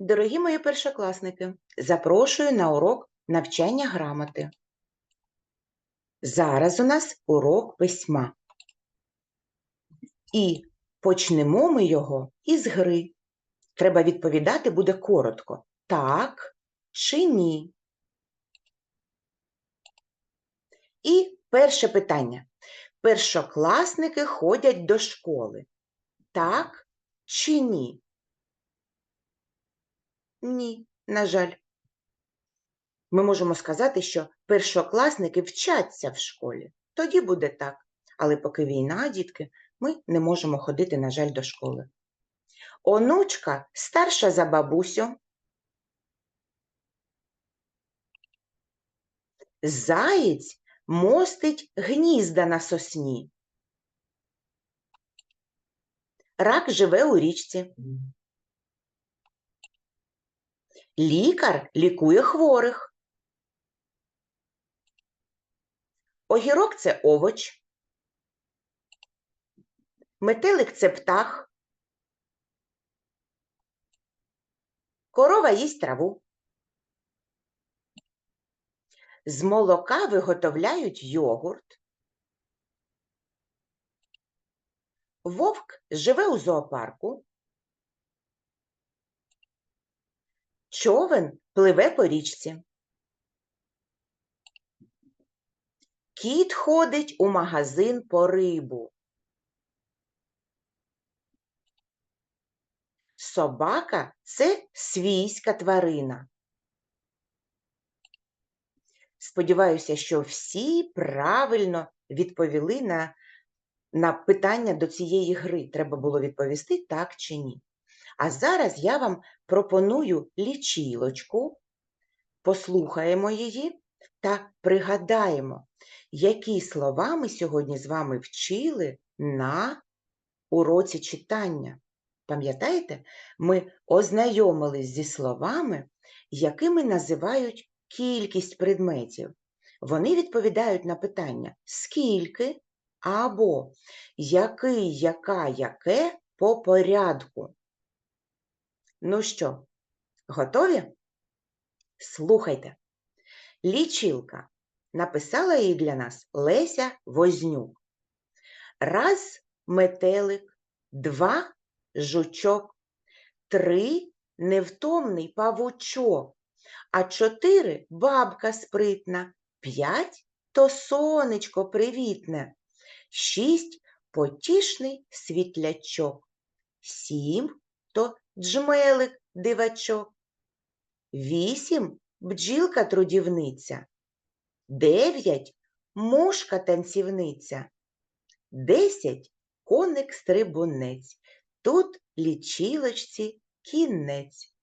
Дорогі мої першокласники, запрошую на урок навчання грамоти. Зараз у нас урок письма. І почнемо ми його із гри. Треба відповідати буде коротко. Так чи ні? І перше питання. Першокласники ходять до школи. Так чи ні? Ні, на жаль. Ми можемо сказати, що першокласники вчаться в школі. Тоді буде так. Але поки війна, дітки, ми не можемо ходити, на жаль, до школи. Онучка старша за бабусю. Заєць мостить гнізда на сосні. Рак живе у річці. Лікар лікує хворих. Огірок це овоч. Метелик це птах. Корова їсть траву. З молока виготовляють йогурт. Вовк живе у зоопарку. Човен пливе по річці. Кіт ходить у магазин по рибу. Собака це свійська тварина. Сподіваюся, що всі правильно відповіли на, на питання до цієї гри. Треба було відповісти так чи ні. А зараз я вам пропоную лічилочку, послухаємо її та пригадаємо, які слова ми сьогодні з вами вчили на уроці читання. Пам'ятаєте, ми ознайомились зі словами, якими називають кількість предметів. Вони відповідають на питання скільки або який, яка, яке по порядку. Ну що, готові? Слухайте. Лічилка. Написала її для нас Леся Вознюк. Раз метелик, два жучок, три невтомний павучок, а чотири бабка спритна, п'ять то сонечко привітне, шість потішний світлячок, сім то джмелик дивачок, вісім бджілка трудівниця, дев'ять мушка танцівниця, десять коник стрибунець. Тут лічилочці кінець.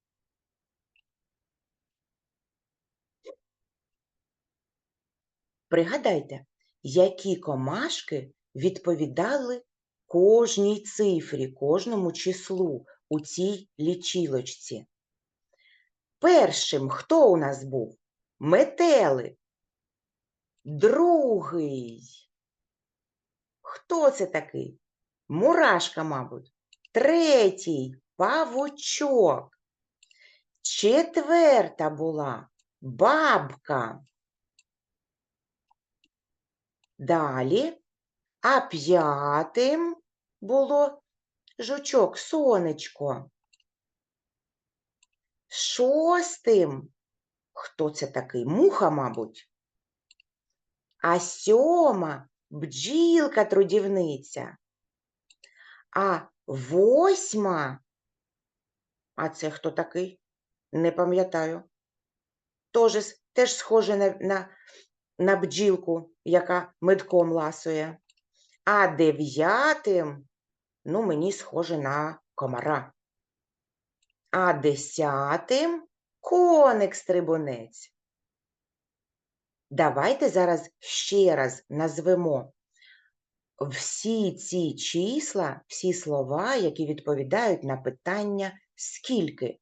Пригадайте, які комашки відповідали кожній цифрі, кожному числу у цій лічилочці. Першим хто у нас був? Метелик. Другий. Хто це такий? Мурашка, мабуть. Третій павучок. Четверта була бабка. Далі, а п'ятим було жучок, сонечко. Шостим. Хто це такий? Муха, мабуть. А сьома бджілка трудівниця. А восьма. А це хто такий? Не пам'ятаю. Теж, теж схоже на, на, на бджілку, яка медком ласує. А дев'ятим, ну, мені схоже на комара. А десятим коник стрибунець. Давайте зараз ще раз назвемо всі ці числа, всі слова, які відповідають на питання скільки?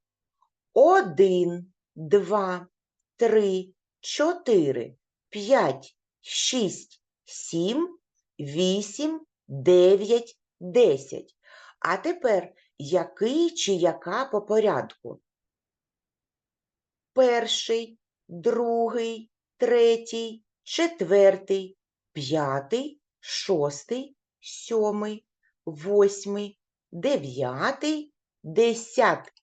Один, два, три, чотири, п'ять, шість, сім, вісім, дев'ять, десять. А тепер який чи яка по порядку? перший, другий, третій, четвертий, п'ятий, шостий, сьомий, восьмий, дев'ятий, десятий.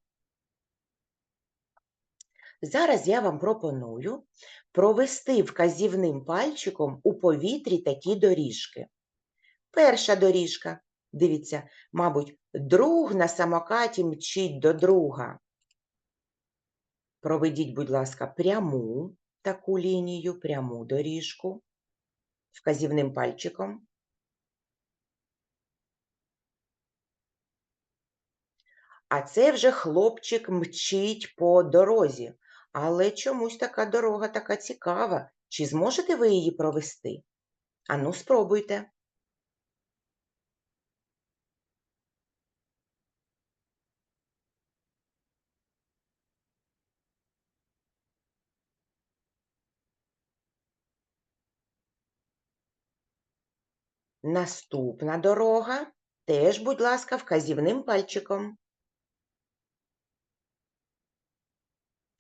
Зараз я вам пропоную провести вказівним пальчиком у повітрі такі доріжки. Перша доріжка. Дивіться, мабуть, друг на самокаті мчить до друга. Проведіть, будь ласка, пряму таку лінію, пряму доріжку вказівним пальчиком. А це вже хлопчик мчить по дорозі. Але чомусь така дорога така цікава. Чи зможете ви її провести? Ану, спробуйте. Наступна дорога теж, будь ласка, вказівним пальчиком.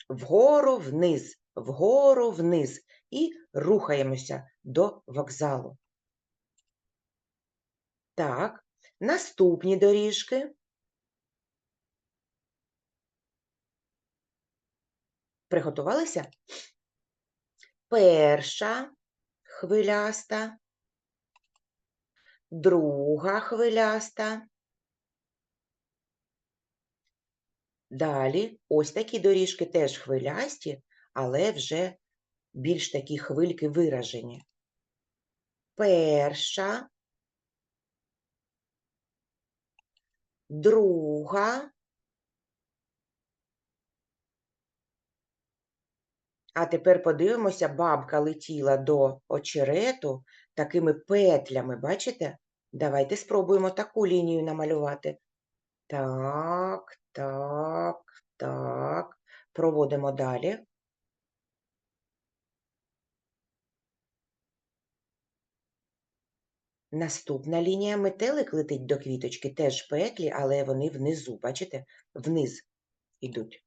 Вгору вниз, вгору вниз і рухаємося до вокзалу. Так, наступні доріжки. Приготувалися? Перша хвиляста, друга хвиляста. Далі ось такі доріжки теж хвилясті, але вже більш такі хвильки виражені. Перша, друга, а тепер подивимося, бабка летіла до очерету такими петлями, бачите? Давайте спробуємо таку лінію намалювати. Так, так, так. Проводимо далі. Наступна лінія метелик летить до квіточки, теж петлі, але вони внизу, бачите? Вниз ідуть.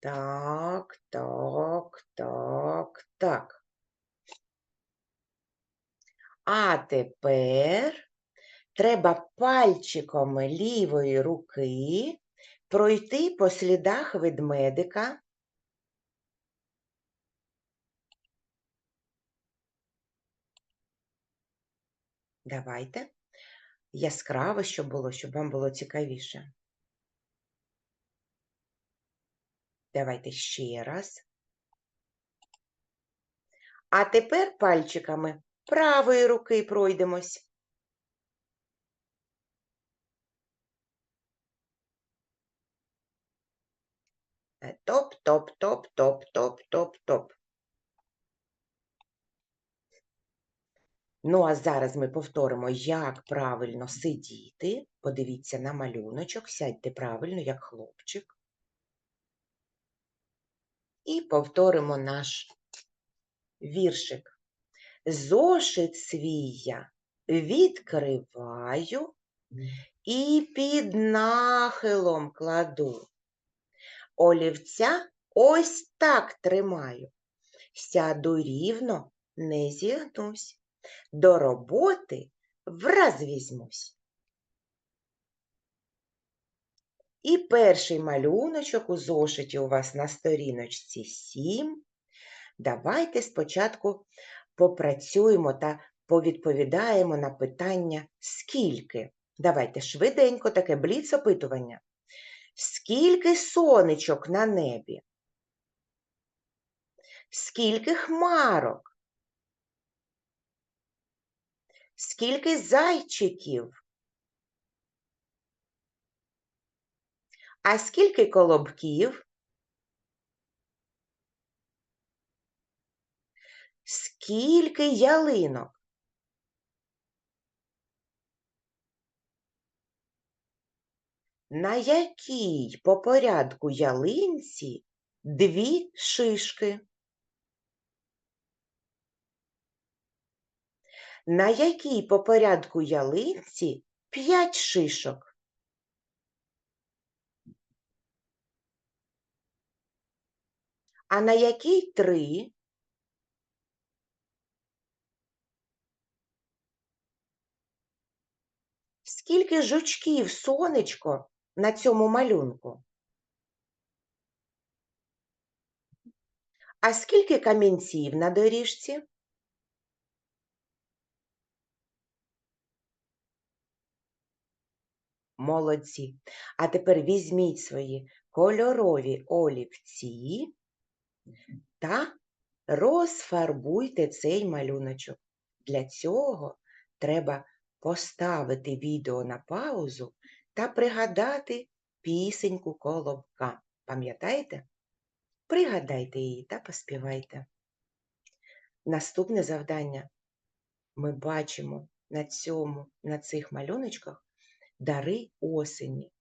Так, так, так, так. А тепер треба пальчиком лівої руки пройти по слідах ведмедика. Давайте. Яскраво, щоб було, щоб вам було цікавіше. Давайте ще раз. А тепер пальчиками правої руки пройдемось. Топ, топ, топ, топ, топ, топ, топ. Ну, а зараз ми повторимо, як правильно сидіти. Подивіться на малюночок, сядьте правильно, як хлопчик. І повторимо наш віршик. Зошит свій я відкриваю і під нахилом кладу. Олівця ось так тримаю. Сяду рівно, не зігнусь. До роботи враз візьмусь. І перший малюночок у зошиті у вас на сторіночці 7. Давайте спочатку попрацюємо та повідповідаємо на питання скільки. Давайте швиденько таке бліц опитування. Скільки сонечок на небі? Скільки хмарок? Скільки зайчиків? А скільки колобків? Скільки ялинок? На якій по порядку ялинці дві шишки? На якій по порядку ялинці п'ять шишок? А на якій три? Скільки жучків, сонечко, на цьому малюнку? А скільки камінців на доріжці? Молодці. А тепер візьміть свої кольорові олівці та розфарбуйте цей малюночок. Для цього треба поставити відео на паузу та пригадати пісеньку колобка. Пам'ятаєте? Пригадайте її та поспівайте. Наступне завдання. Ми бачимо на цьому, на цих малюночках дари осені.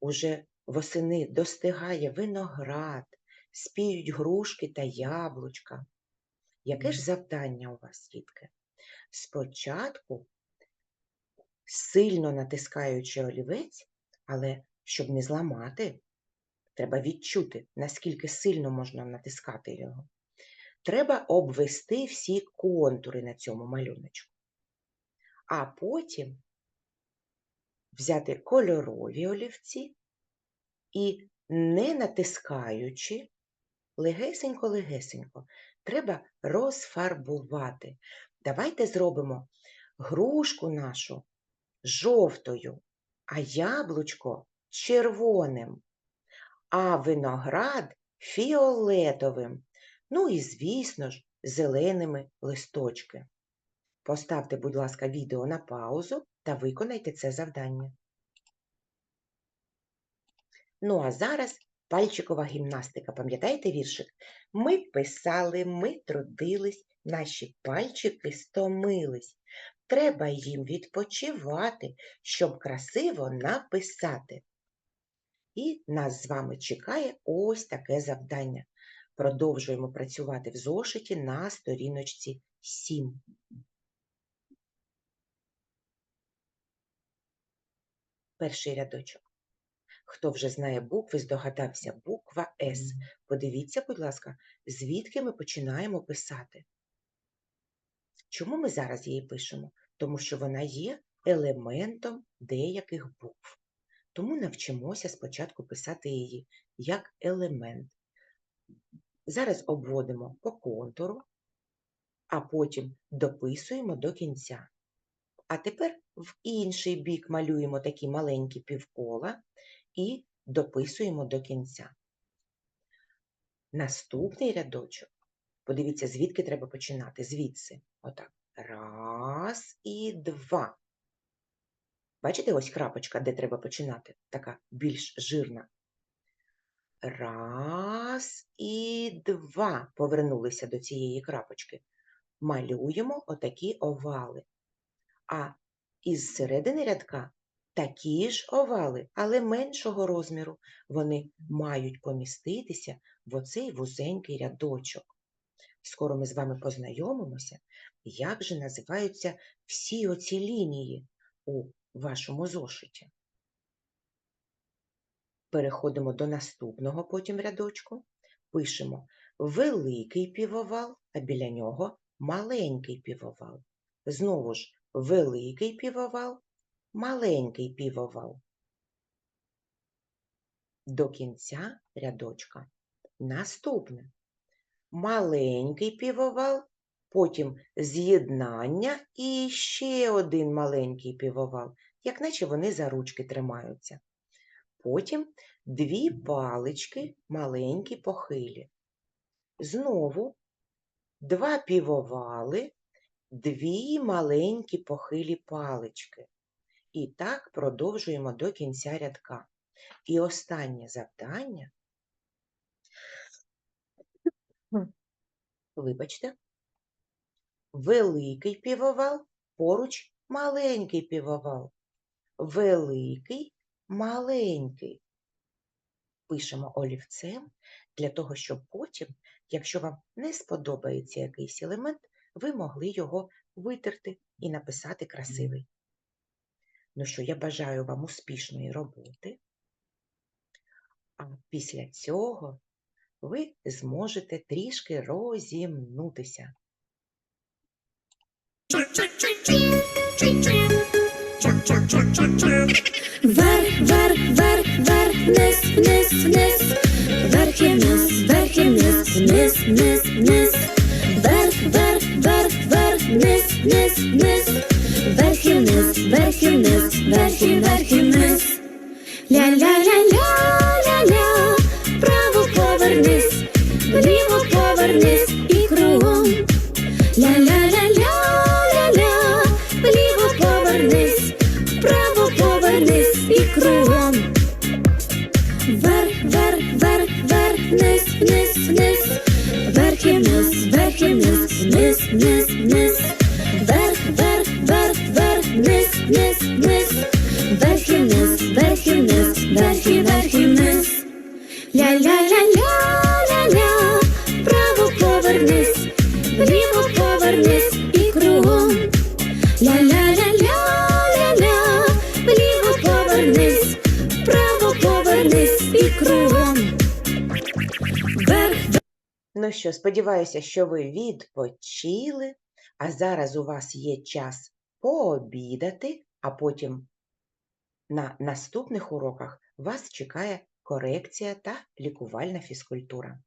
Уже восени достигає виноград, спіють грушки та яблучка. Яке ж завдання у вас, дітки? Спочатку, сильно натискаючи олівець, але щоб не зламати, треба відчути, наскільки сильно можна натискати його. Треба обвести всі контури на цьому малюночку. А потім взяти кольорові олівці і, не натискаючи, легесенько-легесенько, треба розфарбувати. Давайте зробимо грушку нашу жовтою, а яблучко червоним, а виноград фіолетовим. Ну і, звісно ж, зеленими листочки. Поставте, будь ласка, відео на паузу та виконайте це завдання. Ну, а зараз пальчикова гімнастика. Пам'ятаєте віршик? Ми писали, ми трудились, наші пальчики стомились. Треба їм відпочивати, щоб красиво написати. І нас з вами чекає ось таке завдання. Продовжуємо працювати в зошиті на сторіночці 7. Перший рядочок. Хто вже знає букви, здогадався буква С. Подивіться, будь ласка, звідки ми починаємо писати. Чому ми зараз її пишемо? Тому що вона є елементом деяких букв. Тому навчимося спочатку писати її як елемент. Зараз обводимо по контуру, а потім дописуємо до кінця. А тепер в інший бік малюємо такі маленькі півкола і дописуємо до кінця. Наступний рядочок. Подивіться, звідки треба починати. Звідси. Отак. Раз і два. Бачите, ось крапочка, де треба починати, така більш жирна. Раз і два. Повернулися до цієї крапочки. Малюємо отакі овали. А із середини рядка такі ж овали, але меншого розміру. Вони мають поміститися в оцей вузенький рядочок. Скоро ми з вами познайомимося, як же називаються всі оці лінії у вашому зошиті. Переходимо до наступного потім рядочку. Пишемо великий півовал, а біля нього маленький півовал. Знову ж великий півовал, маленький півовал. До кінця рядочка. Наступне. Маленький півовал, потім з'єднання і ще один маленький півовал, як наче вони за ручки тримаються. Потім дві палички маленькі похилі. Знову два півовали, дві маленькі похилі палички. І так продовжуємо до кінця рядка. І останнє завдання. Вибачте, великий півовал, поруч маленький півовал. Великий, маленький. Пишемо олівцем для того, щоб потім, якщо вам не сподобається якийсь елемент, ви могли його витерти і написати красивий. Ну що, я бажаю вам успішної роботи. А після цього ви зможете трішки розімнутися. Вверх, вверх, вверх, вверх, вниз, вниз. Вверх і вниз, вверх і вниз, вниз, вниз, вниз. Вверх, вверх, вверх, вверх, вниз, вниз, вниз. Вверх і вниз, вверх і вправо повернись, вліво повернись і кругом. Повернись, повернись і кругом. Ля-ля-ля-ля-ля-ля, вліво повернись, вправо повернись і кругом. Ну що, сподіваюся, що ви відпочили, а зараз у вас є час пообідати, а потім на наступних уроках вас чекає корекція та лікувальна фізкультура.